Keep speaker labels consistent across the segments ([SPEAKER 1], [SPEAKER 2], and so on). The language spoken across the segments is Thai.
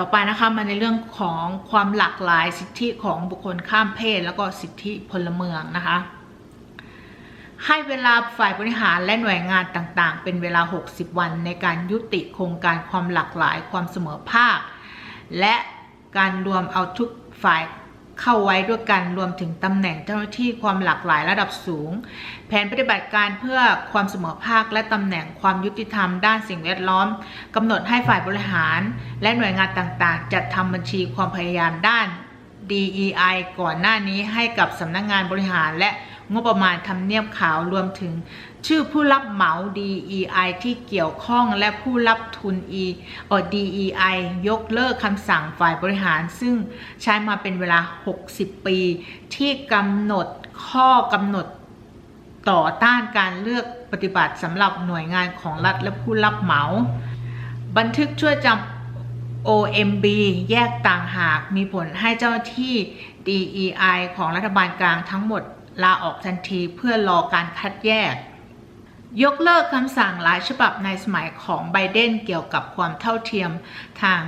[SPEAKER 1] ต่อไปนะคะมาในเรื่องของความหลากหลายสิทธิของบุคคลข้ามเพศ แล้วก็สิทธิพลเมืองนะคะ ให้เวลาฝ่ายบริหารและหน่วยงานต่างๆ เป็นเวลา 60 วันในการยุติโครงการความหลากหลายความเสมอภาค และการรวมเอาทุกฝ่าย เข้าไว้ด้วยกันรวมถึงตำแหน่งเจ้าหน้าที่ความหลากหลายระดับสูง แผนปฏิบัติการเพื่อความเสมอภาคและตำแหน่งความยุติธรรมด้านสิ่งแวดล้อมกำหนดให้ฝ่ายบริหาร และหน่วยงานต่างๆ จัดทำบัญชีความพยายามด้าน DEI ก่อนหน้านี้ให้กับสำนักงงานบริหารและงบประมาณทำเนียบขาวรวมถึง ชื่อผู้รับเหมา DEI ที่เกี่ยวข้องและผู้รับทุน E อ DEI ยกเลิกคำสั่งฝ่ายบริหาร ซึ่งใช้มาเป็นเวลา 60 ปี ที่กำหนดข้อกำหนดต่อต้านการเลือกปฏิบัติสำหรับหน่วยงานของรัฐและผู้รับเหมา บันทึกช่วยจำ OMB แยกต่างหากมีผลให้เจ้าที่ DEI ของรัฐบาลกลางทั้งหมดลาออกทันทีเพื่อรอการคัดแยก ยกเลิกคำสั่งหลายฉบับในสมัยของไบเดนเกี่ยวกับความเท่าเทียมทาง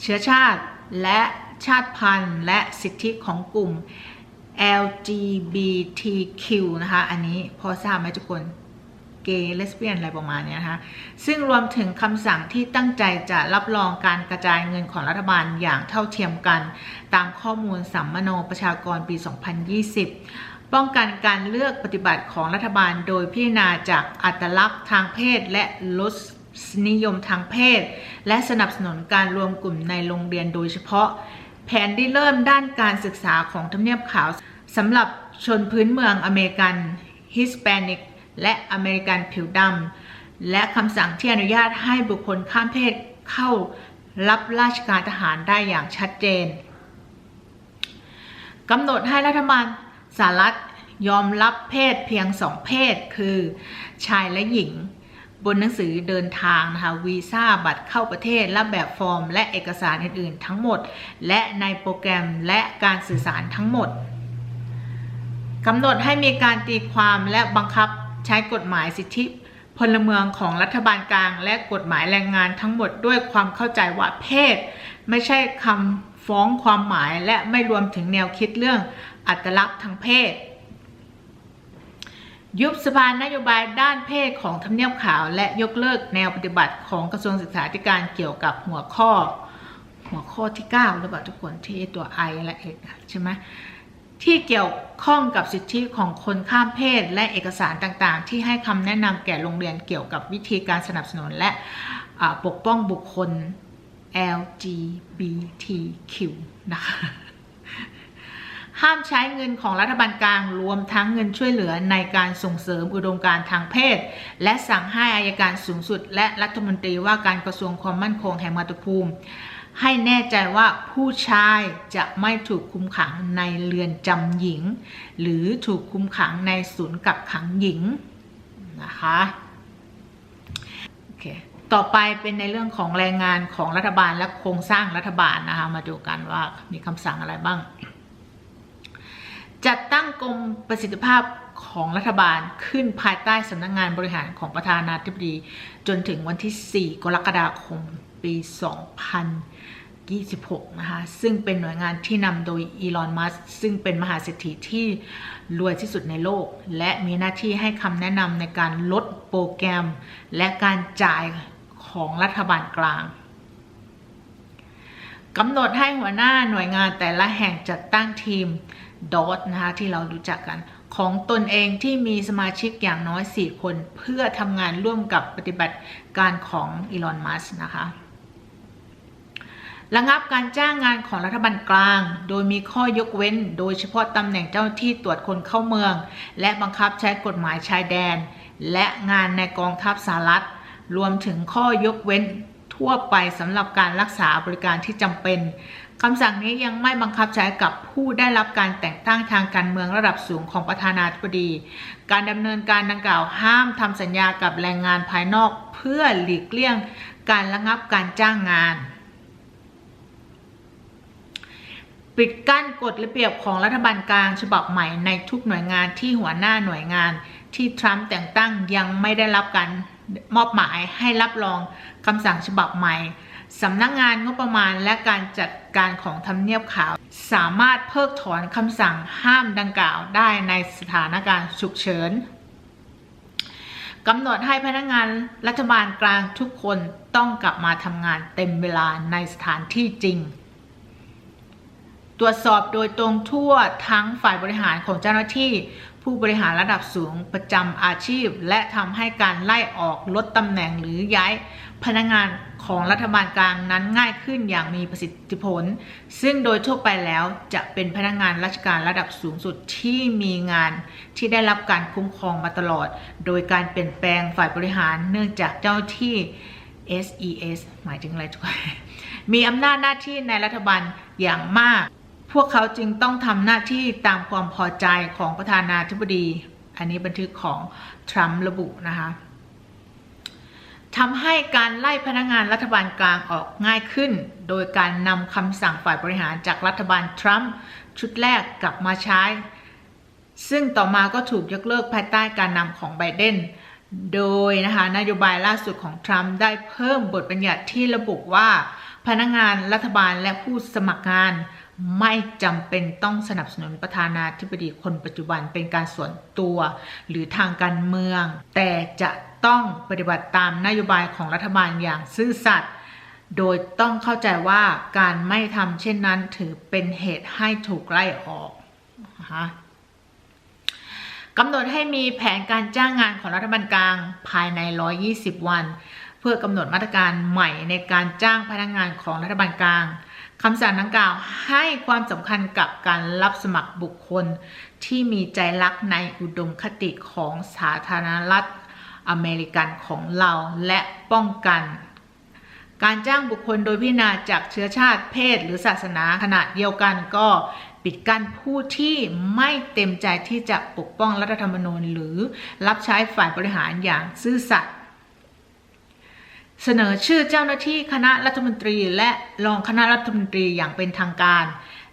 [SPEAKER 1] เชื้อชาติและชาติพันธุ์ และสิทธิของกลุ่ม LGBTQ นะคะ อันนี้พอทราบไหมทุกคนเกย์เลสเบี้ยนอะไรประมาณนี้นะคะซึ่งรวมถึงคำสั่งที่ตั้งใจจะรับรองการกระจายเงินของรัฐบาลอย่างเท่าเทียมกัน ตามข้อมูลสัมมโนประชากรปี 2020 ป้องกันการเลือกปฏิบัติของรัฐบาลโดยพิจารณาจากอัตลักษณ์ทางเพศและลดนิยมทางเพศ และสนับสนุนการรวมกลุ่มในโรงเรียนโดยเฉพาะ แผนที่เริ่มด้านการศึกษาของทำเนียบขาวสำหรับชนพื้นเมืองอเมริกันฮิสแปนิกและอเมริกันผิวดำและคำสั่งที่อนุญาตให้บุคคลข้ามเพศเข้ารับราชการทหารได้อย่างชัดเจนกำหนดให้รัฐบาล สหรัฐยอมรับเพศเพียงสองเพศคือชายและหญิง บนหนังสือเดินทางนะคะวีซ่าบัตรเข้าประเทศและแบบฟอร์ม และเอกสารอื่น ๆ ทั้งหมด และในโปรแกรมและการสื่อสารทั้งหมดกำหนดให้มีการตีความและบังคับใช้กฎหมายสิทธิพลเมืองของรัฐบาลกลาง และกฎหมายแรงงานทั้งหมดด้วยความเข้าใจว่าเพศ ไม่ใช่คำฟ้องความหมายและไม่รวมถึงแนวคิดเรื่อง อัตลักษณ์ทางเพศ ยุบสภานโยบายด้านเพศของทำเนียบขาว และยกเลิกแนวปฏิบัติของกระทรวงศึกษาธิการเกี่ยวกับหัวข้อ หัวข้อที่9หรือเปล่าทุกคนที่ตัว I และเอกใช่ไหมที่เกี่ยวข้องกับสิทธิของคนข้ามเพศ และเอกสารต่างๆ ที่ให้คำแนะนำแก่โรงเรียนเกี่ยวกับวิธีการสนับสนุนและปกป้องบุคคล LGBTQ นะคะ ห้ามใช้เงินของรัฐบาลกลางรวมทั้งเงินช่วยเหลือในการส่งเสริมอุดมการณ์ทางเพศ และสั่งให้อายการสูงสุด และรัฐมนตรีว่าการกระทรวงความมั่นคงแห่งมาตุภูมิ ให้แน่ใจว่าผู้ชายจะไม่ถูกคุมขังในเรือนจำหญิง หรือถูกคุมขังในศูนย์กักขังหญิงนะคะโอเคต่อไปเป็นในเรื่องของแรงงานของรัฐบาลและโครงสร้างรัฐบาลนะคะมาดูกันว่ามีคำสั่งอะไรบ้าง จัดตั้งกรมประสิทธิภาพของรัฐบาลขึ้นภายใต้สำนักงงานบริหารของประธานาธิบดี จนถึงวันที่ 4 กรกฎาคม ปี 2026 นะคะ ซึ่งเป็นหน่วยงานที่นำโดยอีลอน มัสซึ่งเป็นมหาเศรษฐีที่รวยที่สุดในโลก และมีหน้าที่ให้คำแนะนำในการลดโปรแกรม และการจ่ายของรัฐบาลกลางกำหนดให้หัวหน้าหน่วยงานแต่ละแห่งจัดตั้งทีม ดอทนะคะที่เรารู้จักกันของตนเองที่มีสมาชิกอย่างน้อย 4 คน เพื่อทำงานร่วมกับปฏิบัติการของอีลอนมัสนะคะระงับการจ้างงานของรัฐบาลกลาง โดยมีข้อยกเว้น โดยเฉพาะตำแหน่งเจ้าที่ตรวจคนเข้าเมือง และบังคับใช้กฎหมายชายแดน และงานในกองทัพสหรัฐ รวมถึงข้อยกเว้นทั่วไปสำหรับการรักษาบริการที่จำเป็น คำสั่งนี้ยังไม่บังคับใช้กับผู้ได้รับการแต่งตั้งทางการเมืองระดับสูงของประธานาธิบดี การดำเนินการดังกล่าวห้ามทำสัญญากับแรงงานภายนอกเพื่อหลีกเลี่ยงการระงับการจ้างงาน ปิดกั้นกฎระเบียบของรัฐบาลกลางฉบับใหม่ในทุกหน่วยงานที่หัวหน้าหน่วยงานที่ทรัมป์แต่งตั้งยังไม่ได้รับการมอบหมายให้รับรองคำสั่งฉบับใหม่ สำนักงานงบประมาณและการจัดการของทำเนียบขาว สามารถเพิกถอนคำสั่งห้ามดังกล่าวได้ในสถานการณ์ฉุกเฉินกำหนดให้พนักงานรัฐบาลกลางทุกคนต้องกลับมาทำงานเต็มเวลาในสถานที่จริง ตรวจสอบโดยตรงทั่วทั้งฝ่ายบริหารของเจ้าหน้าที่ ผู้บริหารระดับสูงประจำอาชีพ และทำให้การไล่ออกลดตำแหน่งหรือย้ายพนักงานของรัฐบาลกลางนั้นง่ายขึ้นอย่างมีประสิทธิผล ซึ่งโดยทั่วไปแล้วจะเป็นพนักงานราชการระดับสูงสุดที่มีงานที่ได้รับการคุ้มครองมาตลอด โดยการเปลี่ยนแปลงฝ่ายบริหารเนื่องจากเจ้าที่ SES หมายถึงอะไรทุกคนมีอำนาจหน้าที่ในรัฐบาลอย่างมาก พวกเขาจึงต้องทำหน้าที่ตามความพอใจของประธานาธิบดี อันนี้บันทึกของทรัมป์ระบุนะคะทำให้การไล่พนักงานรัฐบาลกลางออกง่ายขึ้น โดยการนำคำสั่งฝ่ายบริหารจากรัฐบาลทรัมป์ชุดแรกกลับมาใช้ ซึ่งต่อมาก็ถูกยกเลิกภายใต้การนำของไบเดน โดยนะคะนโยบายล่าสุดของทรัมป์ได้เพิ่มบทบัญญัติที่ระบุว่า พนักงานรัฐบาลและผู้สมัครงาน ไม่จำเป็นต้องสนับสนุนประธานาธิบดีคนปัจจุบันเป็นการส่วนตัว หรือทางการเมือง แต่จะต้องปฏิบัติตามนโยบายของรัฐบาลอย่างซื่อสัตย์โดยต้องเข้าใจว่าการไม่ทำเช่นนั้นถือเป็นเหตุให้ถูกไล่ออกนะคะกำหนดให้มีแผนการจ้างงานของรัฐบาลกลางภายใน 120 วัน เพื่อกำหนดมาตรการใหม่ในการจ้างพนักงงานของรัฐบาลกลาง คำสั่งดังกล่าวให้ความสำคัญกับการรับสมัครบุคคลที่มีใจรักในอุดมคติของสาธารณรัฐอเมริกันของเราและป้องกัน การจ้างบุคคลโดยพิจารณาจากเชื้อชาติเพศหรือศาสนาขณะเดียวกันก็ปิดกั้นผู้ที่ไม่เต็มใจที่จะปกป้องรัฐธรรมนูญหรือรับใช้ฝ่ายบริหารอย่างซื่อสัตย์ เสนอชื่อเจ้าหน้าที่คณะรัฐมนตรี และรองคณะรัฐมนตรีอย่างเป็นทางการ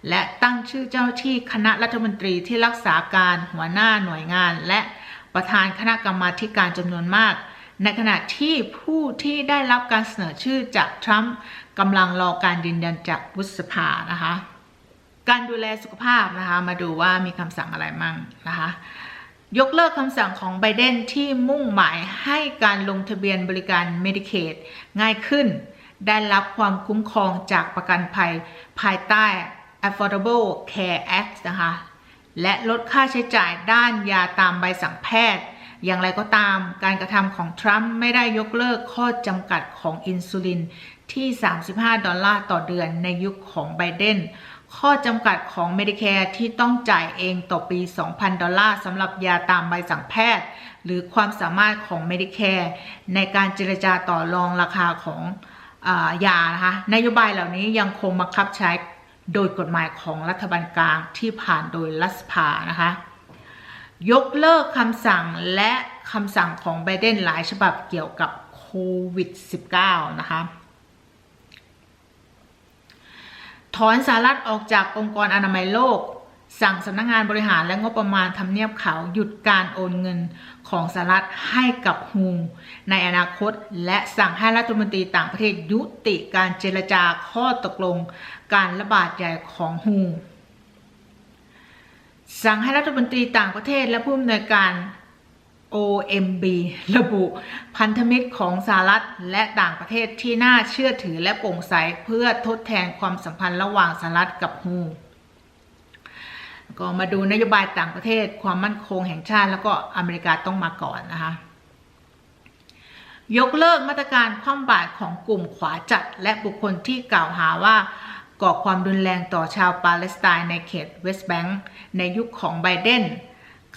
[SPEAKER 1] และตั้งชื่อเจ้าหน้าที่คณะรัฐมนตรีที่รักษาการหัวหน้าหน่วยงาน และประธานคณะกรรมาการจำนวนมาก ในขณะที่ผู้ที่ได้รับการเสนอชื่อจากทรัมป์กำลังรอการยืนยันจากวุฒิสภานะคะ การดูแลสุขภาพนะคะ มาดูว่ามีคำสั่งอะไรมั่งนะคะ ยกเลิกคำสั่งของไบเดนที่มุ่งหมายให้การลงทะเบียนบริการ Medicaid ง่ายขึ้น ได้รับความคุ้มครองจากประกันภัยภายใต้ Affordable Care Act นะคะ และลดค่าใช้จ่ายด้านยาตามใบสั่งแพทย์ อย่างไรก็ตามการกระทำของทรัมป์ไม่ได้ยกเลิกข้อจำกัดของอินซูลินที่ 35 ดอลลาร์ต่อเดือนในยุคของไบเดน ข้อจำกัดของ Medicare ที่ต้องจ่ายเองต่อปี 2,000 ดอลลาร์สำหรับยาตามใบสั่งแพทย์ หรือความสามารถของ Medicare ในการเจรจาต่อรองราคาของอยานะคะนโยบายเหล่านี้ยังคงบังคับใช้โดยกฎหมายของรัฐบาลกลางที่ผ่านโดยรัฐสภานะคะ ยกเลิกคำสั่งและคำสั่งของไบเดนหลายฉบับเกี่ยวกับโควิด -19 นะคะ ถอนสหรัฐออกจากองค์กรอนามัยโลก สั่งสำนักงงานบริหารและงบประมาณทำเนียบขาวหยุดการโอนเงินของสหรัฐให้กับฮูในอนาคต และสั่งให้รัฐมนตรีต่างประเทศยุติการเจรจาข้อตกลง การระบาดใหญ่ของฮูสั่งให้รัฐมนตรีต่างประเทศและผู้อำนวยการ OMB ระบุพันธมิตรของสหรัฐและต่างประเทศที่น่าเชื่อถือและโปร่งใสเพื่อทดแทนความสัมพันธ์ระหว่างสหรัฐกับฮูก็มาดูนโยบายต่างประเทศ ความมั่นคงแห่งชาติ แล้วก็อเมริกาต้องมาก่อนนะคะ ยกเลิกมาตรการคว่ำบาตรของกลุ่มขวาจัด และบุคคลที่กล่าวหาว่าก่อความรุนแรงต่อชาวปาเลสไตน์ในเขตเวสต์แบงก์ในยุคของไบเดน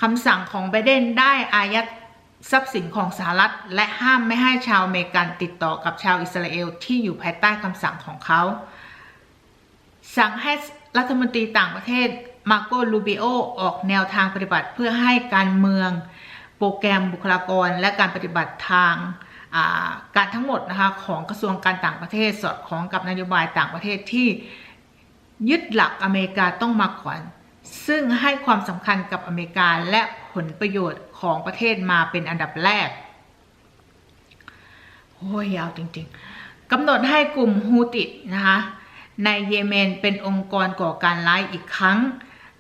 [SPEAKER 1] คำสั่งของไบเดนได้อายัดทรัพย์สินของสหรัฐ และห้ามไม่ให้ชาวอเมริกันติดต่อกับชาวอิสราเอลที่อยู่ภายใต้คำสั่งของเขา สั่งให้รัฐมนตรีต่างประเทศมาโกลูบิโอออกแนวทางปฏิบัติเพื่อให้การเมือง โปรแกรมบุคลากร และการปฏิบัติทางการทั้งหมดนะคะของกระทรวงการต่างประเทศสอดคล้องกับนโยบายต่างประเทศที่ยึดหลักอเมริกาต้องมาก่อน ซึ่งให้ความสำคัญกับอเมริกาและผลประโยชน์ของประเทศมาเป็นอันดับแรกโอ้ยยาวจริงๆกำหนดให้กลุ่มฮูตินะคะในเยเมนเป็นองค์กรก่อการร้ายอีกครั้ง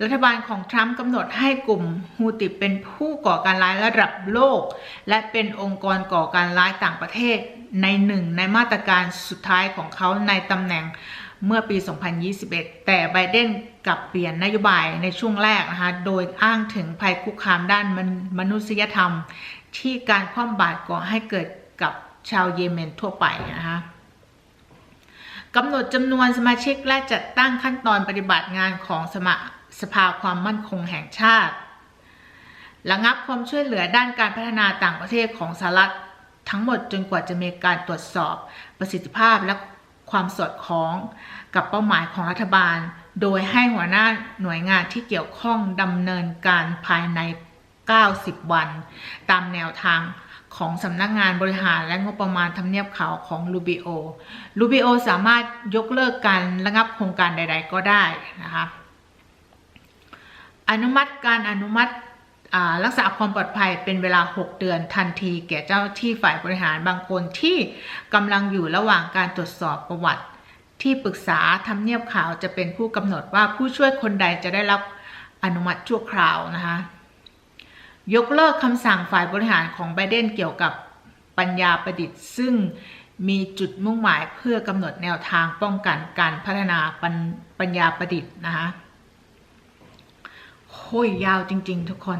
[SPEAKER 1] รัฐบาลของทรัมป์กำหนดให้กลุ่มฮูติเป็นผู้ก่อการร้ายระดับโลก และเป็นองค์กรก่อการร้ายต่างประเทศในหนึ่งในมาตรการสุดท้ายของเขาในตำแหน่ง เมื่อปี 2021 แต่ไบเดนกลับเปลี่ยนนโยบายในช่วงแรกนะคะ โดยอ้างถึงภัยคุกคามด้านมนุษยธรรม ที่การคว่ำบาตรก่อให้เกิดกับชาวเยเมนทั่วไปนะคะกำหนดจำนวนสมาชิกและจัดตั้งขั้นตอนปฏิบัติงานของสมาสภาความมั่นคงแห่งชาติ ระงับความช่วยเหลือด้านการพัฒนาต่างประเทศของสหรัฐทั้งหมดจนกว่าจะมีการตรวจสอบประสิทธิภาพและ ความสอดคล้องกับเป้าหมายของรัฐบาล โดยให้หัวหน้าหน่วยงานที่เกี่ยวข้องดำเนินการภายใน 90 วัน ตามแนวทางของสำนักงานบริหารและงบประมาณทำเนียบขาวของลูบิโอลูบิโอสามารถยกเลิกการระงับโครงการใด ๆ ก็ได้นะคะ อนุมัติการอนุมัติ รักษาความปลอดภัยเป็นเวลา 6 เดือนทันทีแก่เจ้าที่ฝ่ายบริหารบางคนที่กำลังอยู่ระหว่างการตรวจสอบประวัติ ที่ปรึกษาทำเนียบข่าวจะเป็นผู้กำหนดว่าผู้ช่วยคนใดจะได้รับอนุมัติชั่วคราวนะคะยกเลิกคำสั่งฝ่ายบริหารของไบเดนเกี่ยวกับปัญญาประดิษฐ์ ซึ่งมีจุดมุ่งหมายเพื่อกำหนดแนวทางป้องกันการพัฒนาปปัญญาประดิษฐ์นะคะ โอ้ยยาวจริง ๆ ทุกคน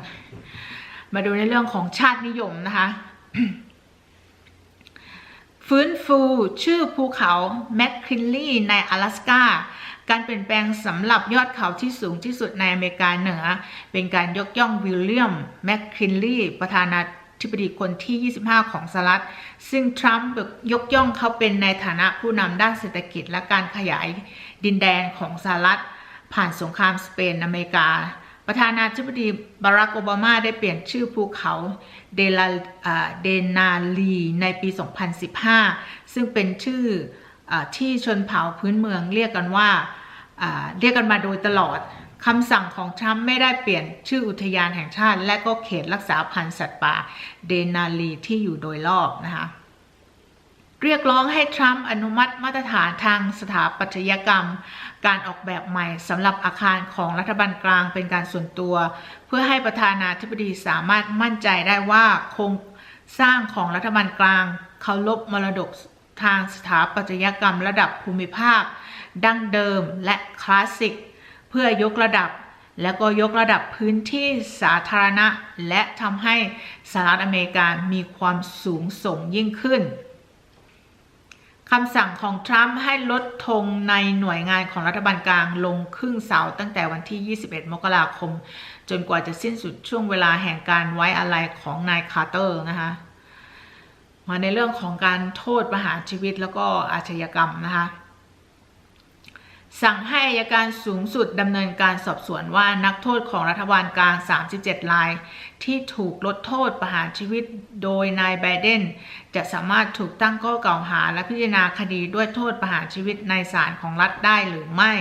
[SPEAKER 1] มาดูในเรื่องของชาตินิยมนะคะ ฟื้นฟูชื่อภูเขาแมคคินลีย์ใน阿拉สกาการเปลี่ยนแปลงสำหรับยอดเขาที่สูงที่สุดในอเมริกาเหนือ เป็นการยกย่องวิลเลียมแมคคินลีย์ประธานาธิบดีคนที่ 25 ของสหรัฐ ซึ่งทรัมป์ยกย่องเขาเป็นในฐานะผู้นำด้านเศรษฐกิจและการขยายดินแดนของสหรัฐ ผ่านสงครามสเปนอเมริกา ประธานาธิบดีบารักโอบามาได้เปลี่ยนชื่อภูเขาเดลาเดนาลีในปี 2015 ซึ่งเป็นชื่อที่ชนเผ่าพื้นเมืองเรียกกันว่าเรียกกันมาโดยตลอดคำสั่งของทรัมป์ไม่ได้เปลี่ยนชื่ออุทยานแห่งชาติ และก็เขตรักษาพันธุ์สัตว์ป่าเดนาลีที่อยู่โดยรอบนะคะ เรียกร้องให้ทรัมป์อนุมัติมาตรฐานทางสถาปัตยกรรม การออกแบบใหม่สำหรับอาคารของรัฐบาลกลางเป็นการส่วนตัว เพื่อให้ประธานาธิบดีสามารถมั่นใจได้ว่าโครงสร้างของรัฐบาลกลางเคารพมรดกทางสถาปัตยกรรมระดับภูมิภาค ดั้งเดิมและคลาสสิก เพื่อยกระดับ และก็ยกระดับพื้นที่สาธารณะ และทำให้สหรัฐอเมริกามีความสูงส่งยิ่งขึ้น คำสั่งของทรัมป์ให้ลดธงในหน่วยงานของรัฐบาลกลางลงครึ่งเสาตั้งแต่วันที่ 21 มกราคม จนกว่าจะสิ้นสุดช่วงเวลาแห่งการไว้อะไรของนายคาร์เตอร์นะคะมาในเรื่องของการโทษประหารชีวิตแล้วก็อาชญากรรมนะคะ สั่งให้อายการสูงสุดดำเนินการสอบสวนว่านักโทษของรัฐบาลกลาง 37 ราย ที่ถูกลดโทษประหารชีวิตโดยนายไบเดน จะสามารถถูกตั้งข้อกล่าวหาและพิจารณาคดีด้วยโทษประหารชีวิตในศาลของรัฐได้หรือไม่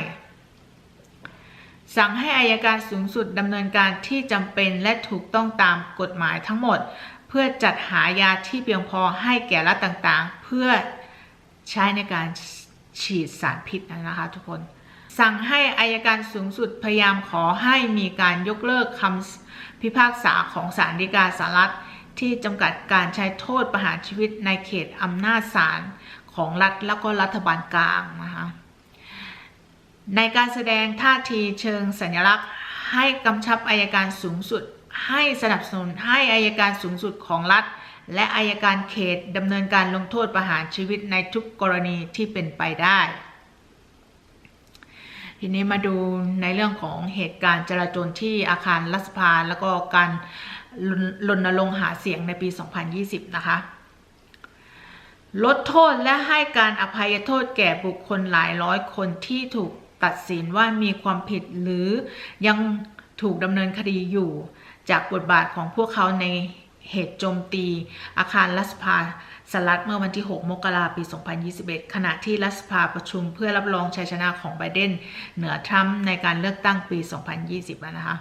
[SPEAKER 1] สั่งให้อายการสูงสุดดำเนินการที่จำเป็นและถูกต้องตามกฎหมายทั้งหมด เพื่อจัดหายาที่เพียงพอให้แก่รัฐต่างๆ เพื่อใช้ในการ ฉีดสารพิษนะคะทุกคน สั่งให้อายการสูงสุดพยายามขอให้มีการยกเลิกคำพิพากษาของศาลฎีกาสหรัฐที่จำกัดการใช้โทษประหารชีวิตในเขตอำนาจศาลของรัฐแล้วก็รัฐบาลกลางนะคะในการแสดงท่าทีเชิงสัญลักษณ์ ให้กำชับอายการสูงสุด ให้สนับสนุนให้อายการสูงสุดของรัฐ และอายการเขตดำเนินการลงโทษประหารชีวิตในทุกกรณีที่เป็นไปได้ ทีนี้มาดูในเรื่องของเหตุการณ์จราจรที่อาคารรัฐสภา แล้วก็การรณรงค์หาเสียงในปี 2020 นะคะลดโทษและให้การอภัยโทษแก่บุคคลหลายร้อยคนที่ถูกตัดสินว่ามีความผิดหรือยังถูกดำเนินคดีอยู่ จากบทบาทของพวกเขาใน เหตุโจมตีอาคารรัฐสภาสหรัฐเมื่อวันที่ 6 มกราปี 2021 ขณะที่รัฐสภาประชุมเพื่อรับรองชัยชนะของไบเดน เหนือทรัมป์ในการเลือกตั้งปี 2020 นะคะ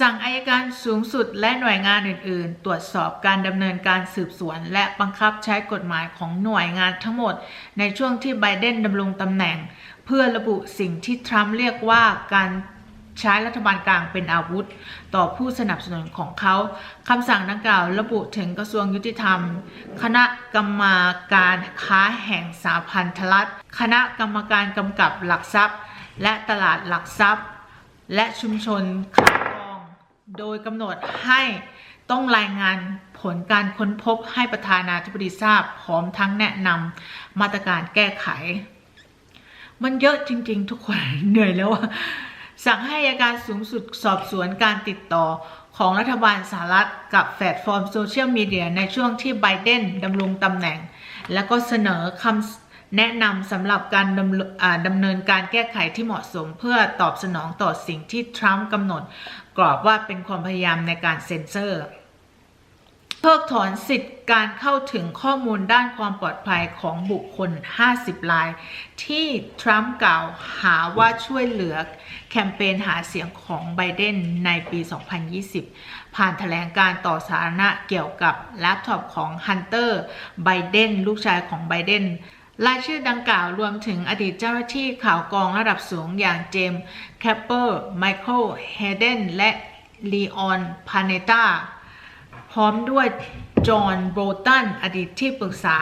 [SPEAKER 1] สั่งอายการสูงสุดและหน่วยงานอื่น ๆ ตรวจสอบการดำเนินการสืบสวน และบังคับใช้กฎหมายของหน่วยงานทั้งหมด ในช่วงที่ไบเดนดำรงตำแหน่ง เพื่อระบุสิ่งที่ทรัมป์เรียกว่าการ ใช้รัฐบาลกลางเป็นอาวุธ ต่อผู้สนับสนุนของเขาคำสั่งดังกล่าวระบุถึงกระทรวงยุติธรรม คณะกรรมาการค้าแห่งสาพันธรัฐ คณะกรรมการกำกับหลักทรัพย์ และตลาดหลักทรัพย์ และชุมชนขายกอง โดยกำหนดให้ต้องรายงานผลการค้นพบให้ประธานาธิบดีทราบพร้อมทั้งแนะนำมาตรการแก้ไข มันเยอะจริง ๆ ทุกคนเหนื่อยแล้วอะ สั่งให้อายการสูงสุดสอบสวนการติดต่อของรัฐบาลสหรัฐกับแพลตฟอร์มโซเชียลมีเดียในช่วงที่ไบเดนดำรงตำแหน่ง และก็เสนอคำแนะนำสำหรับการดำเนินอ่าดำเนินการแก้ไขที่เหมาะสมเพื่อตอบสนองต่อสิ่งที่ทรัมป์กำหนด กรอบว่าเป็นความพยายามในการเซ็นเซอร์ เพิกถอนสิทธิ์การเข้าถึงข้อมูลด้านความปลอดภัยของบุคคล 50 ราย ที่ทรัมป์กล่าวหาว่าช่วยเหลือแคมเปญหาเสียงของไบเดนในปี 2020 ผ่านแถลงการต่อสาธารณะเกี่ยวกับแล็ปท็อปของฮันเตอร์ไบเดนลูกชายของไบเดนรายชื่อดังกล่าวรวมถึงอดีตเจ้าหน้าที่ข่าวกรองระดับสูงอย่างเจมส์แคปเปอร์ ไมเคิล เฮเดน และลีออน พาเนตา พร้อมด้วยจอห์นโบรตันอดีตที่ปรึกษา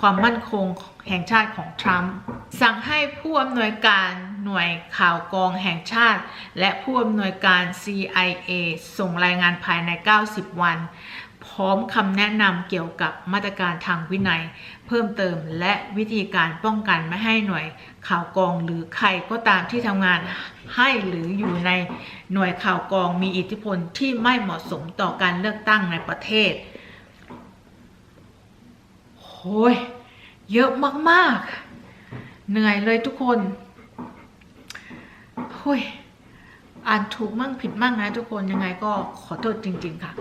[SPEAKER 1] ความมั่นคงแห่งชาติของทรัมป์สั่งให้ผู้อำนวยการหน่วยข่าวกรองแห่งชาติ และผู้อำนวยการ CIA ส่งรายงานภายใน 90 วัน พร้อมคำแนะนำเกี่ยวกับมาตรการทางวินัย เพิ่มเติมและวิธีการป้องกันไม่ให้หน่วย ข่าวกองหรือใครก็ตามที่ทำงานให้หรืออยู่ในหน่วยข่าวกองมีอิทธิพลที่ไม่เหมาะสมต่อการเลือกตั้งในประเทศโอ้ยเยอะมากๆ เหนื่อยเลยทุกคนโอ้ยอ่านถูกมั่งผิดมั่งนะทุกคนยังไงก็ขอโทษจริง ๆ ค่ะ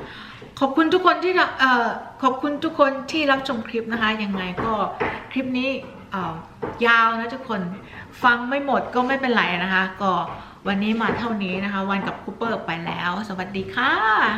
[SPEAKER 1] ขอบคุณทุกคนที่รับเอ่อขอบคุณทุกคนที่รับชมคลิปนะคะ ยังไงก็คลิปนี้ ยาวนะทุกคนฟังไม่หมดก็ไม่เป็นไรนะคะ ก็วันนี้มาเท่านี้นะคะ วันกับคูเปอร์ไปแล้ว สวัสดีค่ะ